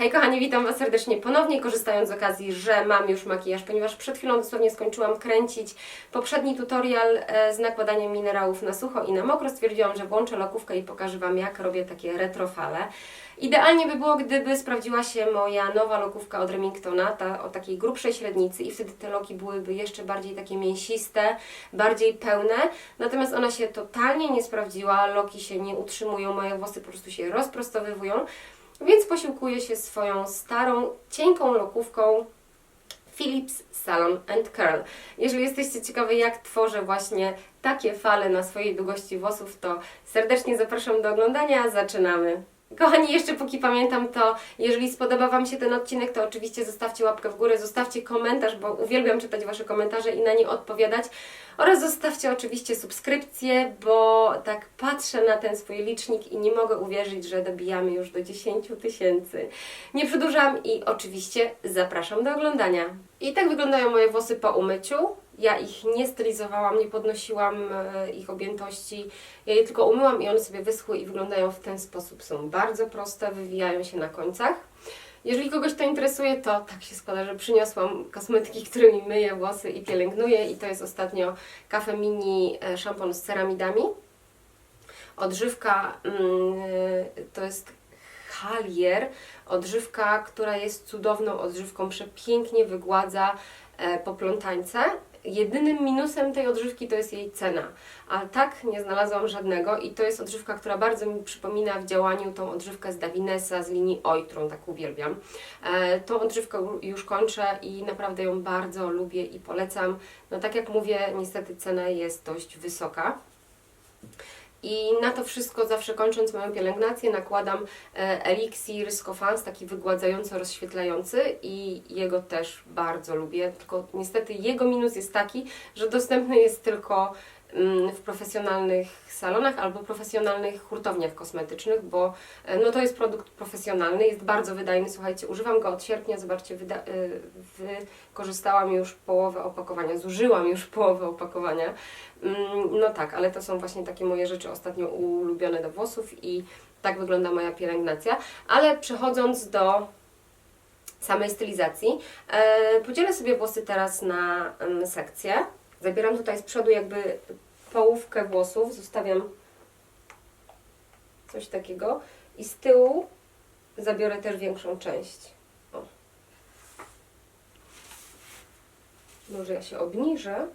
Hej kochani, witam Was serdecznie ponownie, korzystając z okazji, że mam już makijaż, ponieważ przed chwilą dosłownie skończyłam kręcić poprzedni tutorial e, z nakładaniem minerałów na sucho i na mokro. Stwierdziłam, że włączę lokówkę i pokażę Wam, jak robię takie retrofale. Idealnie by było, gdyby sprawdziła się moja nowa lokówka od Remingtona, ta o takiej grubszej średnicy i wtedy te loki byłyby jeszcze bardziej takie mięsiste, bardziej pełne. Natomiast ona się totalnie nie sprawdziła, loki się nie utrzymują, moje włosy po prostu się rozprostowywują. Więc posiłkuję się swoją starą, cienką lokówką Philips Salon and Curl. Jeżeli jesteście ciekawi, jak tworzę właśnie takie fale na swojej długości włosów, to serdecznie zapraszam do oglądania. Zaczynamy! Kochani, jeszcze póki pamiętam to, jeżeli spodoba Wam się ten odcinek, to oczywiście zostawcie łapkę w górę, zostawcie komentarz, bo uwielbiam czytać Wasze komentarze i na nie odpowiadać. Oraz zostawcie oczywiście subskrypcję, bo tak patrzę na ten swój licznik i nie mogę uwierzyć, że dobijamy już do 10 tysięcy. Nie przedłużam i oczywiście zapraszam do oglądania. I tak wyglądają moje włosy po umyciu. Ja ich nie stylizowałam, nie podnosiłam e, ich objętości. Ja je tylko umyłam i one sobie wyschły i wyglądają w ten sposób. Są bardzo proste, wywijają się na końcach. Jeżeli kogoś to interesuje, to tak się składa, że przyniosłam kosmetyki, którymi myję włosy i pielęgnuję i to jest ostatnio Cafe Mini e, szampon z ceramidami. Odżywka mm, to jest Halier, odżywka, która jest cudowną odżywką, przepięknie wygładza e, poplątańce. Jedynym minusem tej odżywki to jest jej cena, a tak nie znalazłam żadnego i to jest odżywka, która bardzo mi przypomina w działaniu tą odżywkę z Davinesa z linii Oi, którą tak uwielbiam. E, tą odżywkę już kończę i naprawdę ją bardzo lubię i polecam. No tak jak mówię, niestety cena jest dość wysoka. I na to wszystko zawsze kończąc moją pielęgnację nakładam e, eliksir z taki wygładzająco rozświetlający i jego też bardzo lubię, tylko niestety jego minus jest taki, że dostępny jest tylko w profesjonalnych salonach albo profesjonalnych hurtowniach kosmetycznych, bo e, no to jest produkt profesjonalny, jest bardzo wydajny, słuchajcie, używam go od sierpnia, zobaczcie, e, wykorzystałam już połowę opakowania, zużyłam już połowę opakowania, Mm, No tak, ale to są właśnie takie moje rzeczy ostatnio ulubione do włosów i tak wygląda moja pielęgnacja. Ale przechodząc do samej stylizacji, e, podzielę sobie włosy teraz na em, sekcje. Zabieram tutaj z przodu jakby połówkę włosów, zostawiam coś takiego i z tyłu zabiorę też większą część. O. Może ja się obniżę.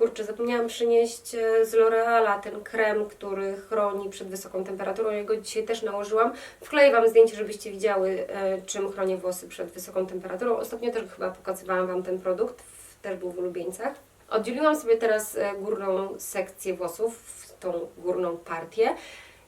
Kurczę, zapomniałam przynieść e, z L'Oreala ten krem, który chroni przed wysoką temperaturą. Ja go dzisiaj też nałożyłam. Wkleję Wam zdjęcie, żebyście widziały, e, czym chronię włosy przed wysoką temperaturą. Ostatnio też chyba pokazywałam Wam ten produkt, też był w ulubieńcach. Oddzieliłam sobie teraz e, górną sekcję włosów, tą górną partię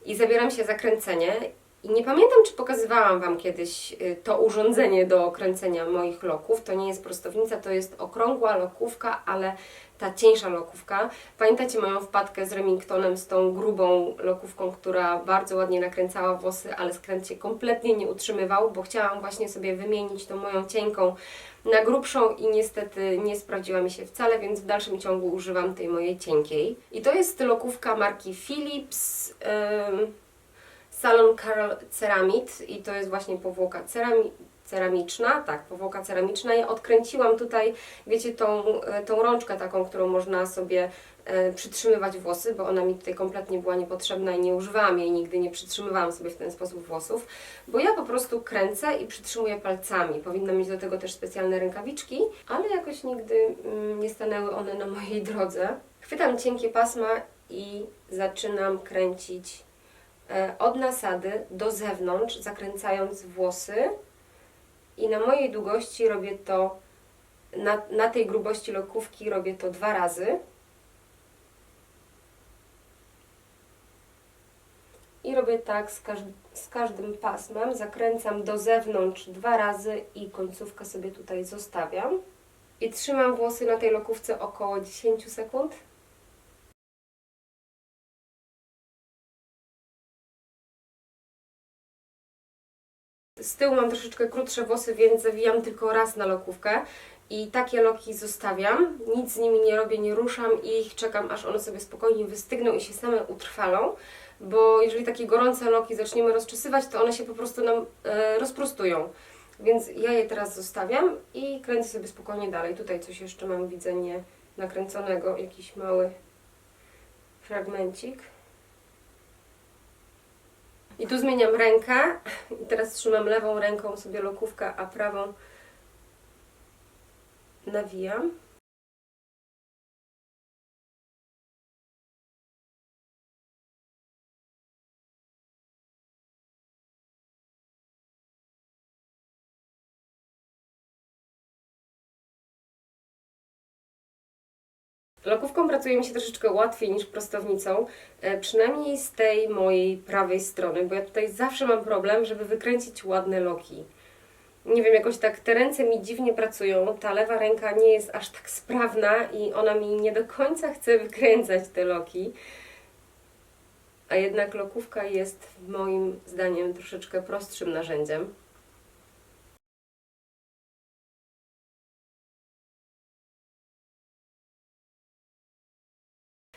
i zabieram się za kręcenie. I nie pamiętam, czy pokazywałam Wam kiedyś to urządzenie do kręcenia moich loków. To nie jest prostownica, to jest okrągła lokówka, ale ta cieńsza lokówka. Pamiętacie moją wpadkę z Remingtonem, z tą grubą lokówką, która bardzo ładnie nakręcała włosy, ale skręt się kompletnie nie utrzymywał, bo chciałam właśnie sobie wymienić tą moją cienką na grubszą i niestety nie sprawdziła mi się wcale, więc w dalszym ciągu używam tej mojej cienkiej. I to jest lokówka marki Philips. ym, Salon Carol Ceramid i to jest właśnie powłoka cerami ceramiczna, tak, powłoka ceramiczna. Ja odkręciłam tutaj, wiecie, tą, e, tą rączkę taką, którą można sobie e, przytrzymywać włosy, bo ona mi tutaj kompletnie była niepotrzebna i nie używałam jej, nigdy nie przytrzymywałam sobie w ten sposób włosów, bo ja po prostu kręcę i przytrzymuję palcami. Powinna mieć do tego też specjalne rękawiczki, ale jakoś nigdy mm, nie stanęły one na mojej drodze. Chwytam cienkie pasma i zaczynam kręcić e, od nasady do zewnątrz, zakręcając włosy. I na mojej długości robię to, na, na tej grubości lokówki robię to dwa razy. I robię tak z, każd z każdym pasmem. Zakręcam do zewnątrz dwa razy i końcówkę sobie tutaj zostawiam. I trzymam włosy na tej lokówce około 10 sekund. Z tyłu mam troszeczkę krótsze włosy, więc zawijam tylko raz na lokówkę. I takie loki zostawiam, nic z nimi nie robię, nie ruszam ich, czekam aż one sobie spokojnie wystygną i się same utrwalą. bo jeżeli takie gorące loki zaczniemy rozczesywać, to one się po prostu nam e, rozprostują. Więc ja je teraz zostawiam i kręcę sobie spokojnie dalej. Tutaj coś jeszcze mam, widzę, nakręconego, jakiś mały fragmencik. I tu zmieniam rękę i teraz trzymam lewą ręką sobie lokówkę, a prawą nawijam. Lokówką pracuje mi się troszeczkę łatwiej niż prostownicą, e, przynajmniej z tej mojej prawej strony, bo ja tutaj zawsze mam problem, żeby wykręcić ładne loki. Nie wiem, jakoś tak te ręce mi dziwnie pracują, ta lewa ręka nie jest aż tak sprawna i ona mi nie do końca chce wykręcać te loki. A jednak lokówka jest moim zdaniem troszeczkę prostszym narzędziem.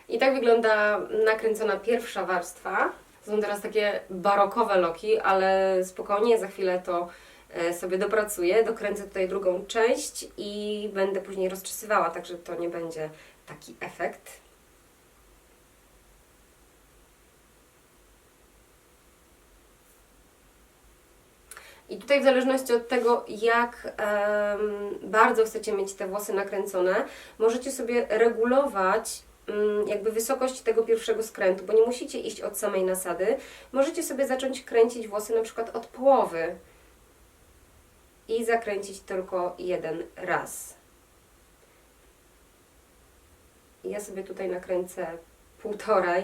I tak wygląda nakręcona pierwsza warstwa. Są teraz takie barokowe loki, ale spokojnie, za chwilę to e, sobie dopracuję. Dokręcę tutaj drugą część i będę później rozczesywała, także to nie będzie taki efekt. I tutaj w zależności od tego, jak em, bardzo chcecie mieć te włosy nakręcone, możecie sobie regulować jakby wysokość tego pierwszego skrętu, bo nie musicie iść od samej nasady. Możecie sobie zacząć kręcić włosy na przykład od połowy i zakręcić tylko jeden raz. Ja sobie tutaj nakręcę półtorej.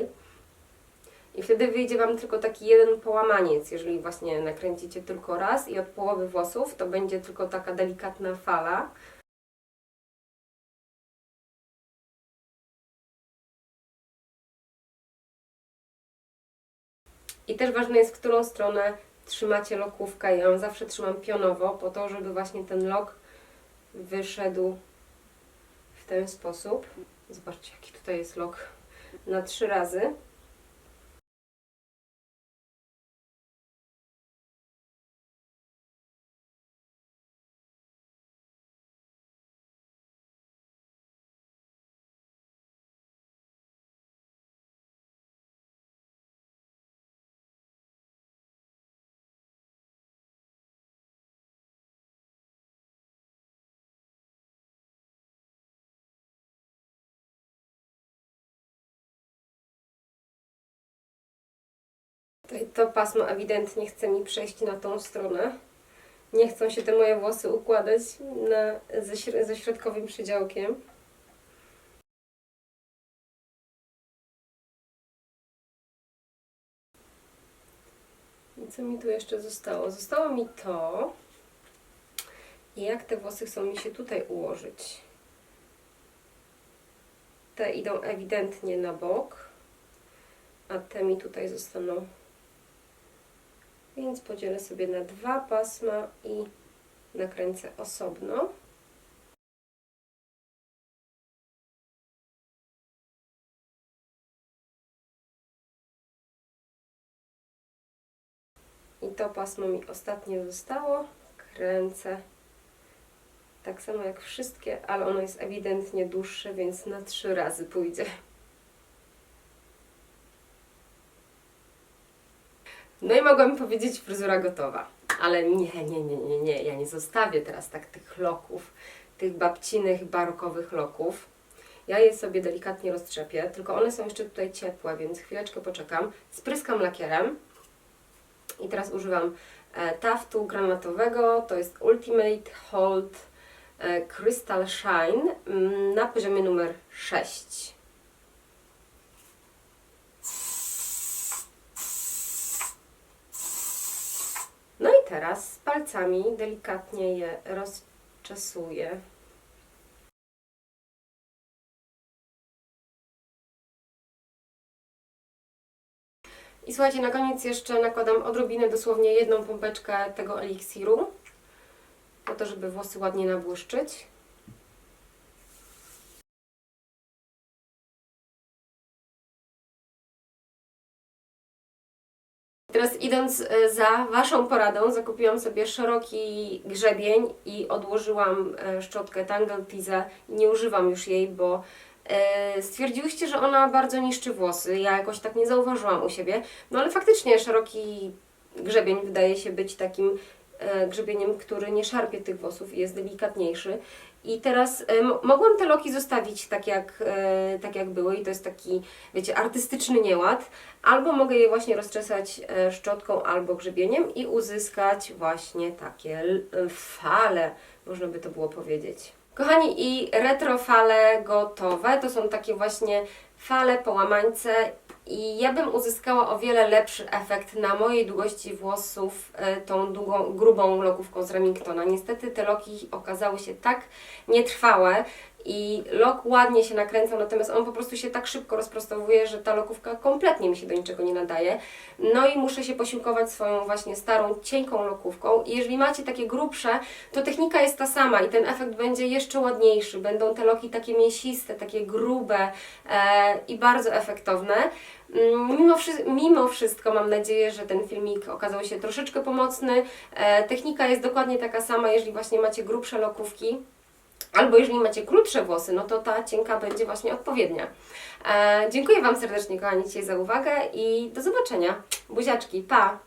I wtedy wyjdzie Wam tylko taki jeden połamaniec, jeżeli właśnie nakręcicie tylko raz i od połowy włosów, to będzie tylko taka delikatna fala. I też ważne jest, w którą stronę trzymacie lokówkę. Ja ją zawsze trzymam pionowo, po to, żeby właśnie ten lok wyszedł w ten sposób. Zobaczcie, jaki tutaj jest lok na trzy razy. To pasmo ewidentnie chce mi przejść na tą stronę. Nie chcą się te moje włosy układać na, ze, ze środkowym przydziałkiem. I co mi tu jeszcze zostało? Zostało mi to, jak te włosy chcą mi się tutaj ułożyć. Te idą ewidentnie na bok, a te mi tutaj zostaną więc podzielę sobie na dwa pasma i nakręcę osobno. I to pasmo mi ostatnie zostało. Kręcę tak samo jak wszystkie, ale ono jest ewidentnie dłuższe, więc na trzy razy pójdzie. No i mogłabym powiedzieć fryzura gotowa. Ale nie, nie, nie, nie, nie. Ja nie zostawię teraz tak tych loków, tych babcinych, barokowych loków. Ja je sobie delikatnie roztrzepię, tylko one są jeszcze tutaj ciepłe, więc chwileczkę poczekam. Spryskam lakierem i teraz używam e, taftu granatowego. To jest Ultimate Hold e, Crystal Shine mm, na poziomie numer 6. No i teraz palcami delikatnie je rozczesuję. I słuchajcie, na koniec jeszcze nakładam odrobinę, dosłownie jedną pompeczkę tego eliksiru, po to, żeby włosy ładnie nabłyszczyć. Teraz idąc e, za Waszą poradą, zakupiłam sobie szeroki grzebień i odłożyłam e, szczotkę Tangle Tease. Nie używam już jej, bo e, stwierdziłyście, że ona bardzo niszczy włosy. Ja jakoś tak nie zauważyłam u siebie. No ale faktycznie szeroki grzebień wydaje się być takim grzebieniem, który nie szarpie tych włosów i jest delikatniejszy. I teraz e, mo- mogłam te loki zostawić tak jak, e, tak jak były i to jest taki, wiecie, artystyczny nieład. Albo mogę je właśnie rozczesać e, szczotką albo grzebieniem i uzyskać właśnie takie fale, można by to było powiedzieć. Kochani, i retrofale gotowe to są takie właśnie fale, połamańce i ja bym uzyskała o wiele lepszy efekt na mojej długości włosów e, tą długą, grubą lokówką z Remingtona. Niestety te loki okazały się tak nietrwałe i lok ładnie się nakręcał, natomiast on po prostu się tak szybko rozprostowuje, że ta lokówka kompletnie mi się do niczego nie nadaje. No i muszę się posiłkować swoją właśnie starą, cienką lokówką i jeżeli macie takie grubsze, to technika jest ta sama i ten efekt będzie jeszcze ładniejszy. Będą te loki takie mięsiste, takie grube e, i bardzo efektowne. Mm, Mimo, mimo wszystko mam nadzieję, że ten filmik okazał się troszeczkę pomocny. E, technika jest dokładnie taka sama, jeżeli właśnie macie grubsze lokówki. Albo jeżeli macie krótsze włosy, no to ta cienka będzie właśnie odpowiednia. E, dziękuję Wam serdecznie, kochani, dzisiaj za uwagę i do zobaczenia. Buziaczki, pa!